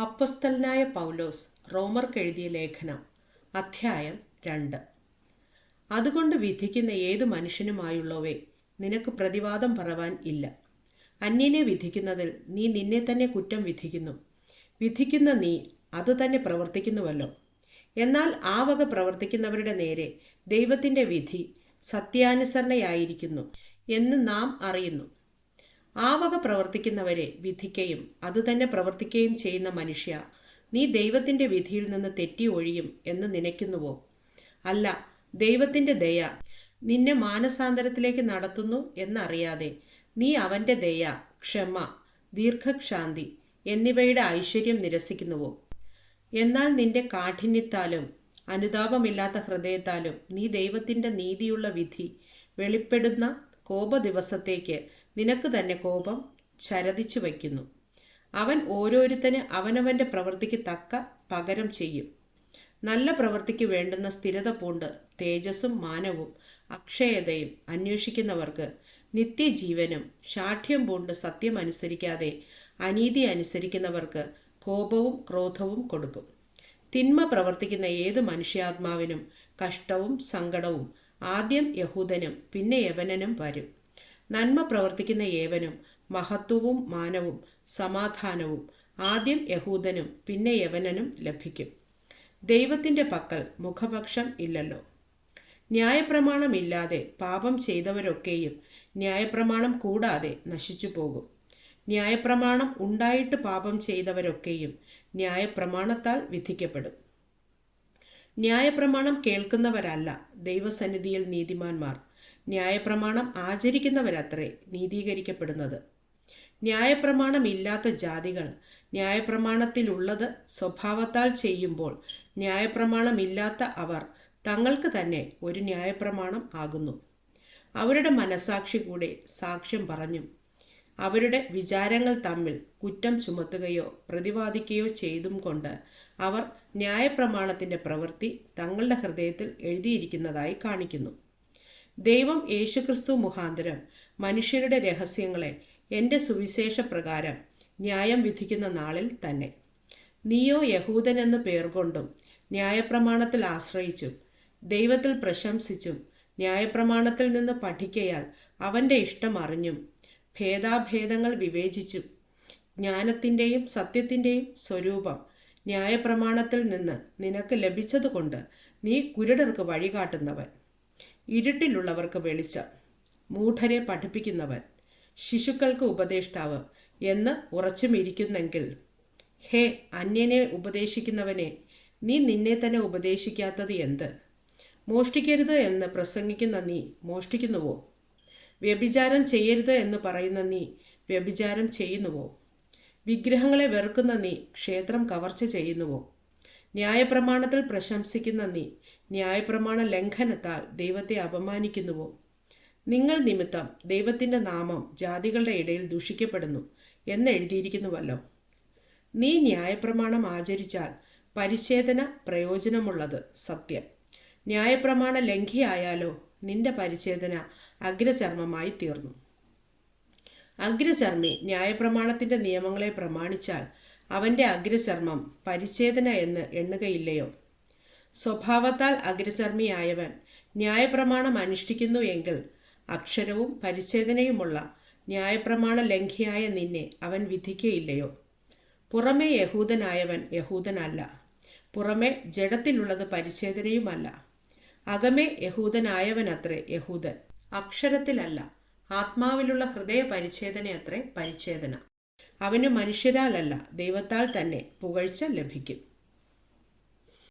അപ്പസ്തലനായ പൗലോസ് റോമർക്ക് എഴുതിയ ലേഖനം അധ്യായം രണ്ട്. അതുകൊണ്ട് വിധിക്കുന്ന ഏതു മനുഷ്യനുമായുള്ളവേ നിനക്ക് പ്രതിവാദം പറവാൻ ഇല്ല. അന്യനെ വിധിക്കുന്നതിൽ നീ നിന്നെ തന്നെ കുറ്റം വിധിക്കുന്നു. വിധിക്കുന്ന നീ അത് തന്നെ പ്രവർത്തിക്കുന്നുവല്ലോ. എന്നാൽ ആ വക പ്രവർത്തിക്കുന്നവരുടെ നേരെ ദൈവത്തിന്റെ വിധി സത്യാനുസരണയായിരിക്കുന്നു എന്ന് നാം അറിയുന്നു. ആ വക പ്രവർത്തിക്കുന്നവരെ വിധിക്കുകയും അതുതന്നെ പ്രവർത്തിക്കുകയും ചെയ്യുന്ന മനുഷ്യ നീ ദൈവത്തിന്റെ വിധിയിൽ നിന്ന് തെറ്റി ഒഴിയും എന്ന് നനയ്ക്കുന്നുവോ? അല്ല ദൈവത്തിന്റെ ദയ നിന്നെ മാനസാന്തരത്തിലേക്ക് നടത്തുന്നു എന്നറിയാതെ നീ അവന്റെ ദയ ക്ഷമ ദീർഘക്ഷാന്തി എന്നിവയുടെ ഐശ്വര്യം നിരസിക്കുന്നുവോ? എന്നാൽ നിന്റെ കാഠിന്യത്താലും അനുതാപമില്ലാത്ത ഹൃദയത്താലും നീ ദൈവത്തിന്റെ നീതിയുള്ള വിധി വെളിപ്പെടുന്ന കോപ ദിവസത്തേക്ക് നിനക്ക് തന്നെ കോപം ചരതിച്ചു വയ്ക്കുന്നു. അവൻ ഓരോരുത്തന് അവനവന്റെ പ്രവൃത്തിക്ക് തക്ക പകരം ചെയ്യും. നല്ല പ്രവൃത്തിക്ക് വേണ്ടുന്ന സ്ഥിരത പൂണ്ട് തേജസ്സും മാനവും അക്ഷയതയും അന്വേഷിക്കുന്നവർക്ക് നിത്യജീവനും ശാഠ്യം പൂണ്ട് സത്യം അനുസരിക്കാതെ അനീതി അനുസരിക്കുന്നവർക്ക് കോപവും ക്രോധവും കൊടുക്കും. തിന്മ പ്രവർത്തിക്കുന്ന ഏത് മനുഷ്യാത്മാവിനും കഷ്ടവും സങ്കടവും ആദ്യം യഹൂദനും പിന്നെ യവനനും വരും. നന്മ പ്രവർത്തിക്കുന്ന ഏവനും മഹത്വവും മാനവും സമാധാനവും ആദ്യം യഹൂദനും പിന്നെ യവനനും ലഭിക്കും. ദൈവത്തിന്റെ പക്കൽ മുഖപക്ഷം ഇല്ലല്ലോ. ന്യായപ്രമാണമില്ലാതെ പാപം ചെയ്തവരൊക്കെയും ന്യായപ്രമാണം കൂടാതെ നശിച്ചു പോകും. ന്യായപ്രമാണം ഉണ്ടായിട്ട് പാപം ചെയ്തവരൊക്കെയും ന്യായപ്രമാണത്താൽ വിധിക്കപ്പെടും. ന്യായപ്രമാണം കേൾക്കുന്നവരല്ല ദൈവസന്നിധിയിൽ നീതിമാന്മാർ. ന്യായപ്രമാണം ആചരിക്കുന്നവരത്രേ നീതീകരിക്കപ്പെടുന്നത്. ന്യായപ്രമാണമില്ലാത്ത ജാതികൾ ന്യായപ്രമാണത്തിലുള്ളത് സ്വഭാവത്താൽ ചെയ്യുമ്പോൾ ന്യായപ്രമാണമില്ലാത്ത അവർ തങ്ങൾക്ക് തന്നെ ഒരു ന്യായപ്രമാണം ആകുന്നു. അവരുടെ മനസാക്ഷി കൂടെ സാക്ഷ്യം പറഞ്ഞു അവരുടെ വിചാരങ്ങൾ തമ്മിൽ കുറ്റം ചുമത്തുകയോ പ്രതിവാദിക്കുകയോ ചെയ്തും കൊണ്ട് അവർ ന്യായപ്രമാണത്തിന്റെ പ്രവൃത്തി തങ്ങളുടെ ഹൃദയത്തിൽ എഴുതിയിരിക്കുന്നതായി കാണിക്കുന്നു. ദൈവം യേശുക്രിസ്തു മുഖാന്തരം മനുഷ്യരുടെ രഹസ്യങ്ങളെ എന്റെ സുവിശേഷ പ്രകാരം ന്യായം വിധിക്കുന്ന നാളിൽ തന്നെ. നീയോ യഹൂദനെന്ന് പേർ കൊണ്ടും ന്യായപ്രമാണത്തിൽ ആശ്രയിച്ചും ദൈവത്തിൽ പ്രശംസിച്ചും ന്യായപ്രമാണത്തിൽ നിന്ന് പഠിക്കയാൽ അവന്റെ ഇഷ്ടം അറിഞ്ഞും ഭേദാഭേദങ്ങൾ വിവേചിച്ചും ജ്ഞാനത്തിന്റെയും സത്യത്തിന്റെയും സ്വരൂപം ന്യായപ്രമാണത്തിൽ നിന്ന് നിനക്ക് ലഭിച്ചതുകൊണ്ട് നീ കുരുടർക്ക് വഴികാട്ടുന്നവൻ. ഇരുട്ടിലുള്ളവർക്ക് വെളിച്ചം. മൂഢരെ പഠിപ്പിക്കുന്നവൻ. ശിശുക്കൾക്ക് ഉപദേഷ്ടാവ് എന്ന് ഉറച്ചുമിരിക്കുന്നെങ്കിൽ ഹേ അന്യനെ ഉപദേശിക്കുന്നവനെ നീ നിന്നെ തന്നെ ഉപദേശിക്കാത്തത് എന്ത്? മോഷ്ടിക്കരുത് എന്ന് പ്രസംഗിക്കുന്ന നീ മോഷ്ടിക്കുന്നുവോ? വ്യഭിചാരം ചെയ്യരുത് എന്ന് പറയുന്ന നീ വ്യഭിചാരം ചെയ്യുന്നുവോ? വിഗ്രഹങ്ങളെ വെറുക്കുന്ന നീ ക്ഷേത്രം കവർച്ച ചെയ്യുന്നുവോ? ന്യായപ്രമാണത്തിൽ പ്രശംസിക്കുന്ന നീ ന്യായപ്രമാണ ലംഘനത്താൽ ദൈവത്തെ അപമാനിക്കുന്നുവോ? നിങ്ങൾ നിമിത്തം ദൈവത്തിന്റെ നാമം ജാതികളുടെ ഇടയിൽ ദൂഷിക്കപ്പെടുന്നു എന്ന് എഴുതിയിരിക്കുന്നുവല്ലോ നീ ന്യായപ്രമാണം ആചരിച്ചാൽ പരിച്ഛേദന പ്രയോജനമുള്ളത് സത്യം. ന്യായപ്രമാണ ലംഘിയായാലോ നിന്റെ പരിച്ഛേദന അഗ്രചർമ്മമായി തീർന്നു. അഗ്രചർമ്മി ന്യായപ്രമാണത്തിന്റെ നിയമങ്ങളെ പ്രമാണിച്ചാൽ അവന്റെ അഗ്രചർമ്മം പരിച്ഛേദന എന്ന് എണ്ണുകയില്ലയോ? സ്വഭാവത്താൽ അഗ്രചർമ്മിയായവൻ ന്യായപ്രമാണം അനുഷ്ഠിക്കുന്നു എങ്കിൽ അക്ഷരവും പരിച്ഛേദനയുമുള്ള ന്യായപ്രമാണ ലംഘിയായ നിന്നെ അവൻ വിധിക്കയില്ലയോ? പുറമേ യഹൂദനായവൻ യഹൂദനല്ല. പുറമെ ജഡത്തിലുള്ളത് പരിച്ഛേദനയുമല്ല. അകമേ യഹൂദനായവനത്രേ യഹൂദൻ. അക്ഷരത്തിലല്ല ആത്മാവിലുള്ള ഹൃദയ പരിച്ഛേദനയത്രേ പരിച്ഛേദന. അവന് മനുഷ്യരാലല്ല ദൈവത്താൽ തന്നെ പുകഴ്ച ലഭിക്കും.